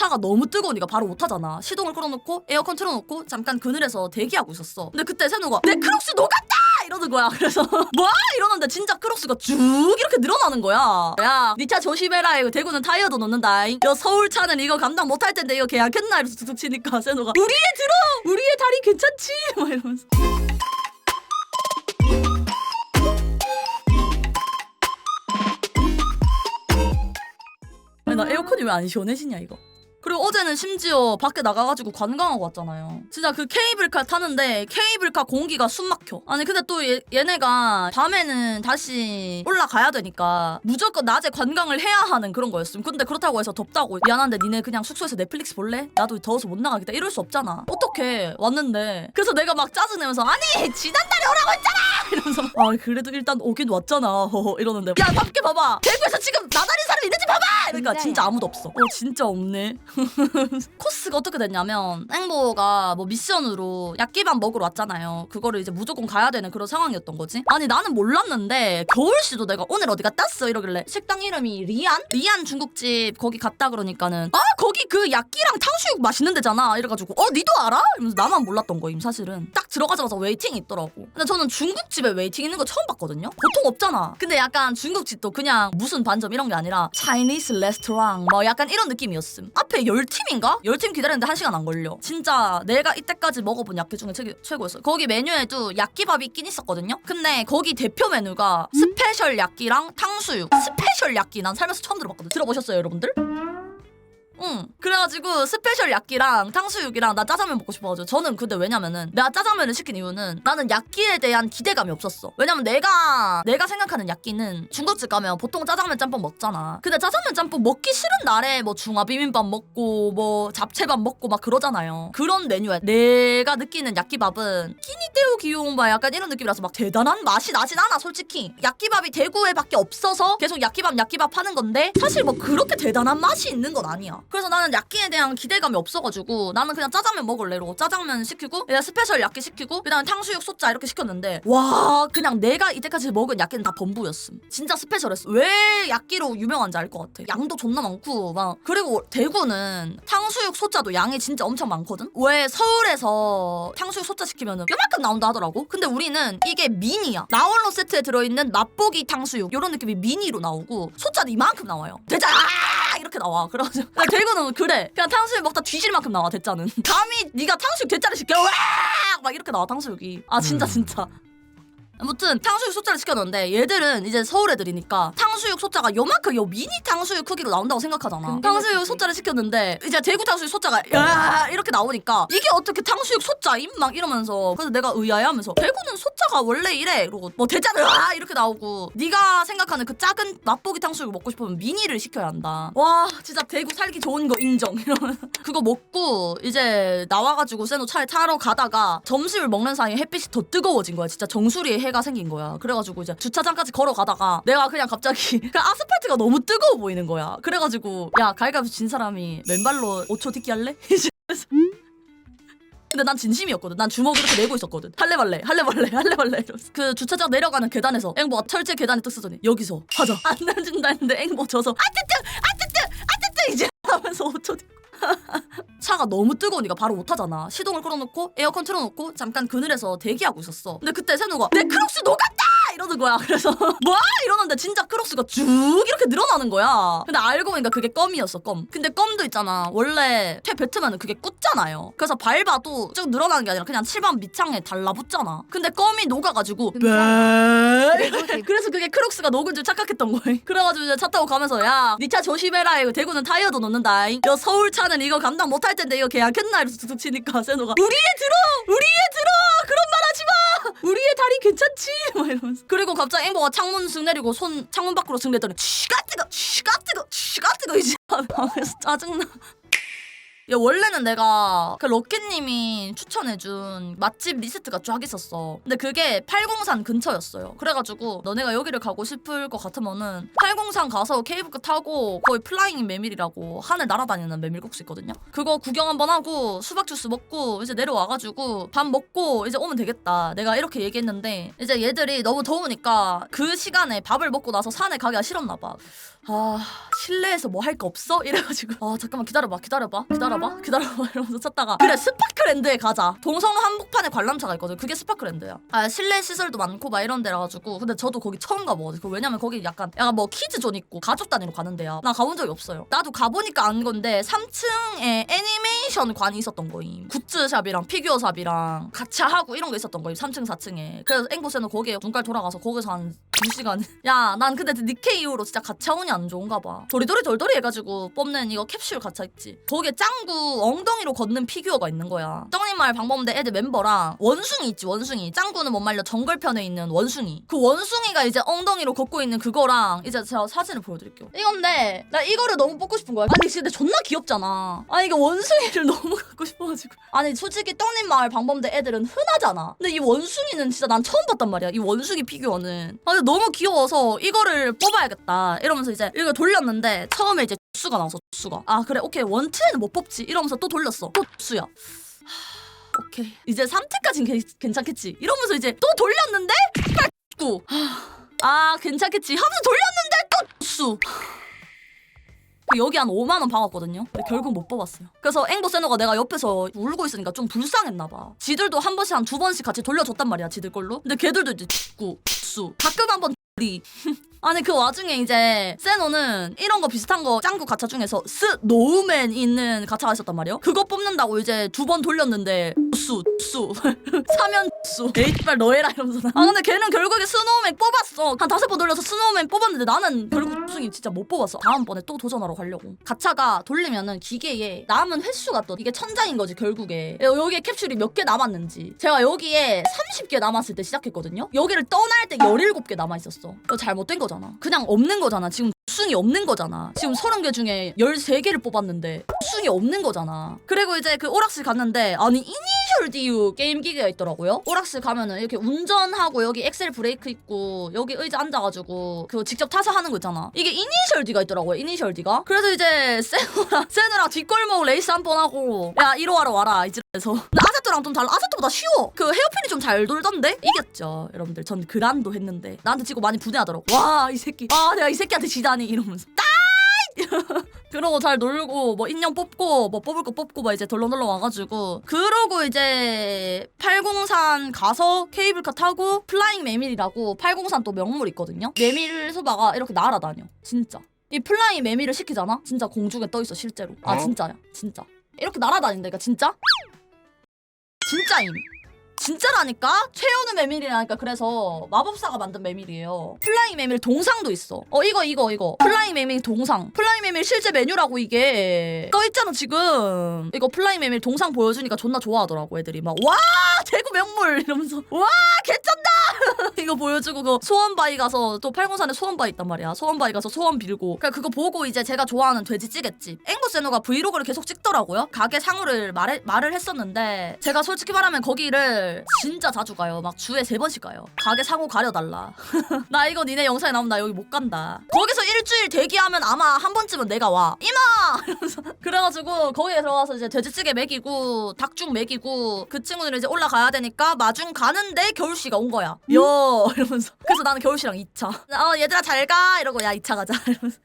차가 너무 뜨거우니까 바로 못 타잖아. 시동을 끌어놓고 에어컨 틀어놓고 잠깐 그늘에서 대기하고 있었어. 근데 그때 세누가 내 크록스 녹았다 이러는 거야. 그래서 뭐야 이러는데 진짜 크록스가 쭉 이렇게 늘어나는 거야. 야, 니 차 조심해라. 이거 대구는 타이어도 넣는다. 야, 서울 차는 이거 감당 못 할 텐데 이거 계약했나 이러면서 툭툭 치니까 세누가 우리의 들어, 우리의 다리 괜찮지? 막 이러면서. 아니 나 에어컨이 왜 안 시원해지냐 이거. 그리고 어제는 심지어 밖에 나가가지고 관광하고 왔잖아요. 진짜 그 케이블카 타는데 케이블카 공기가 숨 막혀. 아니 근데 또 얘, 얘네가 밤에는 다시 올라가야 되니까 무조건 낮에 관광을 해야 하는 그런 거였음. 근데 그렇다고 해서 덥다고 미안한데 니네 그냥 숙소에서 넷플릭스 볼래? 나도 더워서 못 나가겠다. 이럴 수 없잖아. 어떻게 왔는데. 그래서 내가 막 짜증내면서 아니 지난달에 오라고 했잖아. 이러면서 막, 아 그래도 일단 오긴 왔잖아. 허허 이러는데 야 밖에 봐봐. 대구에서 지금 나다린 사람 있는지 봐봐. 그러니까. 진짜 아무도 없어. 어 진짜 없네. 코스가 어떻게 됐냐면 앵보가 뭐 미션으로 약기밥 먹으러 왔잖아요. 그거를 이제 무조건 가야 되는 그런 상황이었던 거지. 아니 나는 몰랐는데 겨울 씨도 내가 오늘 어디 갔다 왔어 이러길래 식당 이름이 리안? 리안 중국집 거기 갔다 그러니까는 아 거기 그 약기랑 탕수육 맛있는 데잖아 이래가지고 어 니도 알아? 이러면서 나만 몰랐던 거임 사실은. 딱 들어가자마자 웨이팅이 있더라고. 근데 저는 중국집에 웨이팅 있는 거 처음 봤거든요. 보통 없잖아. 근데 약간 중국집도 그냥 무슨 반점 이런 게 아니라 차이니스 레스토랑 뭐 약간 이런 느낌이었음. 앞에 열 팀인가? 열팀 기다렸는데 한 시간 안 걸려. 진짜 내가 이때까지 먹어본 약기 중에 최, 최고였어. 거기 메뉴에도 약기밥이 있긴 있었거든요. 근데 거기 대표 메뉴가 스페셜 약기랑 탕수육. 스페셜 약기 난 살면서 처음 들어봤거든. 들어보셨어요, 여러분들? 응. 그래가지고 스페셜 약기랑 탕수육이랑 나 짜장면 먹고 싶어가지고 저는 근데 왜냐면은 내가 짜장면을 시킨 이유는 나는 약기에 대한 기대감이 없었어. 왜냐면 내가 내가 생각하는 약기는 중국집 가면 보통 짜장면 짬뽕 먹잖아. 근데 짜장면 짬뽕 먹기 싫은 날에 뭐 중화 비빔밥 먹고 뭐 잡채밥 먹고 막 그러잖아요. 그런 메뉴야. 내가 느끼는 약기밥은 끼니떼우 귀여운 바 약간 이런 느낌이라서 막 대단한 맛이 나진 않아 솔직히. 약기밥이 대구에밖에 없어서 계속 약기밥 약기밥 하는 건데 사실 뭐 그렇게 대단한 맛이 있는 건 아니야. 그래서 나는 약기에 대한 기대감이 없어가지고 나는 그냥 짜장면 먹을래 이러고 짜장면 시키고 그냥 스페셜 약기 시키고 그다음에 탕수육 소짜 이렇게 시켰는데 와 그냥 내가 이때까지 먹은 약기는 다 범부였음. 진짜 스페셜했어. 왜 약기로 유명한지 알 것 같아. 양도 존나 많고 막 그리고 대구는 탕수육 소짜도 양이 진짜 엄청 많거든. 왜 서울에서 탕수육 소짜 시키면은 요만큼 나온다 하더라고. 근데 우리는 이게 미니야. 나홀로 세트에 들어있는 맛보기 탕수육 이런 느낌이 미니로 나오고 소짜는 이만큼 나와요. 대짜 이렇게 나와. 그래가지고 야, 대구는 그래. 그냥 탕수육 먹다 뒤질 만큼 나와 대짜는. 감히 네가 탕수육 대짜를 시켜 와 막 이렇게 나와 탕수육이. 아 진짜 진짜. 아무튼 탕수육 소짜를 시켰는데 얘들은 이제 서울 애들이니까 탕수육 소짜가 요만큼 요 미니 탕수육 크기로 나온다고 생각하잖아. 탕수육. 소짜를 시켰는데 이제 대구 탕수육 소짜가 야 이렇게 나오니까 이게 어떻게 탕수육 소짜임 막 이러면서 그래서 내가 의아해하면서 대구는 소짜가 원래 이래 이러고 뭐 대짜는 와 이렇게 나오고 네가 생각하는 그 작은 맛보기 탕수육 먹고 싶으면 미니를 시켜야 한다. 와 진짜 대구 살기 좋은 거 인정 이러면서 그거 먹고 이제 나와가지고 세노 차에 타러 가다가 점심을 먹는 사이에 햇빛이 더 뜨거워진 거야. 진짜 정수리에 해가 생긴 거야. 그래가지고 이제 주차장까지 걸어가다가 내가 그냥 갑자기 그 아스팔트가 너무 뜨거워 보이는 거야. 그래가지고 야 가위가위보 진 사람이 맨발로 5초 딛기 할래? 이러면서. 근데 난 진심이었거든. 난 주먹 이렇게 내고 있었거든. 할래 말래, 할래 말래, 할래 말래 이러면서. 그 주차장 내려가는 계단에서 앵보가 철제 계단에 뜩 쓰더니 여기서 하자. 안 내준다 했는데 앵보 져서 아뜨뜨, 아뜨뜨, 아뜨뜨 이제 하면서 5초 뒤. 차가 너무 뜨거우니까 바로 못 타잖아. 시동을 끌어놓고 에어컨 틀어놓고 잠깐 그늘에서 대기하고 있었어. 근데 그때 세누가 내 크록스 녹았다 이러는 거야. 그래서 뭐야 이러는데 진짜 크록스가 쭉 이렇게 늘어나는 거야. 근데 알고 보니까 그게 껌이었어 껌. 근데 껌도 있잖아. 원래 퇴 뱉으면 그게 꽂잖아요. 그래서 밟아도 쭉 늘어나는 게 아니라 그냥 칠판 밑창에 달라붙잖아. 근데 껌이 녹아가지고 근데 네. 그래서 그게 크록스가 녹은 줄 착각했던 거예요. 그래가지고 이제 차 타고 가면서 야, 니 차 조심해라. 이거 대구는 타이어도 넣는다. 야, 서울 차는 이거 감당 못 할 텐데 이거 계약했나? 이러면서 툭툭 치니까 세노가 우리의 들어, 우리의 들어. 그런 말 하지 마. 우리의 다리 괜찮지? 막 이러면서. 그리고 갑자기 앵보가 창문 쓱 내리고 손 창문 밖으로 쓱 내더니 치가 뜨거, 치가 뜨거, 치가 뜨거 이제 하면서 짜증나. 야, 원래는 내가 그 럭키님이 추천해준 맛집 리스트가 쫙 있었어. 근데 그게 팔공산 근처였어요. 그래가지고 너네가 여기를 가고 싶을 것 같으면은 팔공산 가서 케이블카 타고 거의 플라잉 메밀이라고 하늘 날아다니는 메밀국수 있거든요. 그거 구경 한번 하고 수박 주스 먹고 이제 내려와가지고 밥 먹고 이제 오면 되겠다. 내가 이렇게 얘기했는데 이제 얘들이 너무 더우니까 그 시간에 밥을 먹고 나서 산에 가기가 싫었나 봐. 아 실내에서 뭐 할 거 없어? 이래가지고 아 잠깐만 기다려봐 기다려봐 기다려봐 기다려봐? 이러면서 찾다가 그래 스파크랜드에 가자. 동성로 한복판에 관람차가 있거든. 그게 스파크랜드야. 아 실내 시설도 많고 막 이런 데라 가지고. 근데 저도 거기 처음 가보거든요 왜냐면 거기 약간 약간 뭐 키즈존 있고 가족 단위로 가는 데야. 나 가본 적이 없어요. 나도 가보니까 안 건데 3층에 애니메이션 관이 있었던 거임. 굿즈샵이랑 피규어샵이랑 가차하고 이런 거 있었던 거임 3층 4층에. 그래서 앵보세는 거기에 눈깔 돌아가서 거기서 한 2시간 야 난 근데 니케 이후로 진짜 가차운이 안 좋은가 봐. 도리도리 돌돌이 해가지고 뽑는 이거 캡슐 가차 있지. 거기에 짱구 엉덩이로 걷는 피규어가 있는 거야. 떡님마을 방범대 애들 멤버랑 원숭이 있지 원숭이. 짱구는 못 말려 정글편에 있는 원숭이. 그 원숭이가 이제 엉덩이로 걷고 있는 그거랑 이제 제가 사진을 보여드릴게요. 이건데 나 이거를 너무 뽑고 싶은 거야. 아니 근데 존나 귀엽잖아. 아니 이게 원숭이를 너무 갖고 싶어가지고. 아니 솔직히 떡님마을 방범대 애들은 흔하잖아. 근데 이 원숭이는 진짜 난 처음 봤단 말이야 이 원숭이 피규어는. 아 근데 너무 귀여워서 이거를 뽑아야겠다 이러면서 이제 이걸 돌렸는데 처음에 이제 수가 나와서 수가 아 그래 오케이 원트에는 못 뽑지 이러면서 또 돌렸어 또 수야 오케이 이제 3트까진 괜찮겠지 이러면서 이제 또 돌렸는데 구. 아 괜찮겠지 하면서 돌렸는데 또 수. 여기 한 5만 원 박았거든요. 근데 결국 못 뽑았어요. 그래서 앵보 세노가 내가 옆에서 울고 있으니까 좀 불쌍했나 봐. 지들도 한 번씩 한 두 번씩 같이 돌려줬단 말이야, 지들 걸로. 근데 걔들도 이제 축 구, 수. 가끔 한번 리. 아니 그 와중에 이제 세노는 이런 거 비슷한 거 짱구 가차 중에서 스 노우맨 있는 가차가 있었단 말이에요. 그거 뽑는다고 이제 두 번 돌렸는데 수, 수, 사면 수, 에이빨 너해라 이러면서 아 근데 걔는 결국에 스노우맨 뽑았어. 한 다섯 번 돌려서 스노우맨 뽑았는데 나는 결국 우승이 진짜 못 뽑았어. 다음번에 또 도전하러 가려고. 가차가 돌리면은 기계에 남은 횟수가 또 이게 천장인 거지 결국에. 여- 여기에 캡슐이 몇 개 남았는지. 제가 여기에 30개 남았을 때 시작했거든요. 여기를 떠날 때 17개 남아 있었어. 이거 잘못된 거 잖아. 그냥 없는 거잖아. 지금 수이 없는 거잖아. 지금 30개 중에 13개를 뽑았는데 수이 없는 거잖아. 그리고 이제 그 오락실 갔는데 아니 이니 셜 DU 게임 기계가 있더라고요. 오락실 가면은 이렇게 운전하고 여기 엑셀 브레이크 있고 여기 의자 앉아가지고 그 직접 타서 하는 거 있잖아. 이게 이니셜 D가 있더라고요. 이니셜 D가. 그래서 이제 세노랑 세노랑 뒷골목 레이스 한 번 하고 야 이로 하러 와라 이집에서. 아제토랑 좀 달라. 아제토보다 쉬워. 그 헤어핀이 좀 잘 돌던데 이겼죠 여러분들. 전 그란도 했는데 나한테 지고 많이 분해하더라고. 와 이 새끼. 아 내가 이 새끼한테 지다니 이러면서. 그러고 잘 놀고 뭐 인형 뽑고 뭐 뽑을 거 뽑고 막 이제 덜렁덜렁 와가지고 그러고 이제 803 가서 케이블카 타고 플라잉 메밀이라고 803 또 명물 있거든요. 메밀 소바가 이렇게 날아다녀. 진짜. 이 플라잉 메밀을 시키잖아? 진짜 공중에 떠 있어 실제로. 아 어? 진짜야. 진짜. 이렇게 날아다닌다니까 진짜? 진짜임 진짜라니까? 최연우 메밀이라니까 그래서 마법사가 만든 메밀이에요. 플라잉 메밀 동상도 있어. 어 이거 이거 이거. 플라잉 메밀 동상. 플라잉 메밀 실제 메뉴라고 이게 떠 있잖아 지금. 이거 플라잉 메밀 동상 보여주니까 존나 좋아하더라고 애들이 막 와 대구 명물 이러면서 와 개쩐다 이거 보여주고 그 소원바위 가서 또 팔공산에 소원바위 있단 말이야. 소원바위 가서 소원 빌고. 그러니까 그거 보고 이제 제가 좋아하는 돼지찌개집 앵구세노가 브이로그를 계속 찍더라고요. 가게 상호를 말해, 말을 했었는데 제가 솔직히 말하면 거기를 진짜 자주 가요. 막 주에 세 번씩 가요. 가게 상호 가려달라. 나 이거 니네 영상에 나오면 나 여기 못 간다. 거기서 일주일 대기하면 아마 한 번쯤은 내가 와. 이마! 이러면서 그래가지고 거기에 들어가서 이제 돼지찌개 먹이고 닭죽 먹이고 그 친구들은 이제 올라가야 되니까 마중 가는데 겨울씨가 온 거야. 여 이러면서. 그래서 나는 겨울씨랑 2차. 어 얘들아 잘 가! 이러고 야 2차 가자. 이러면서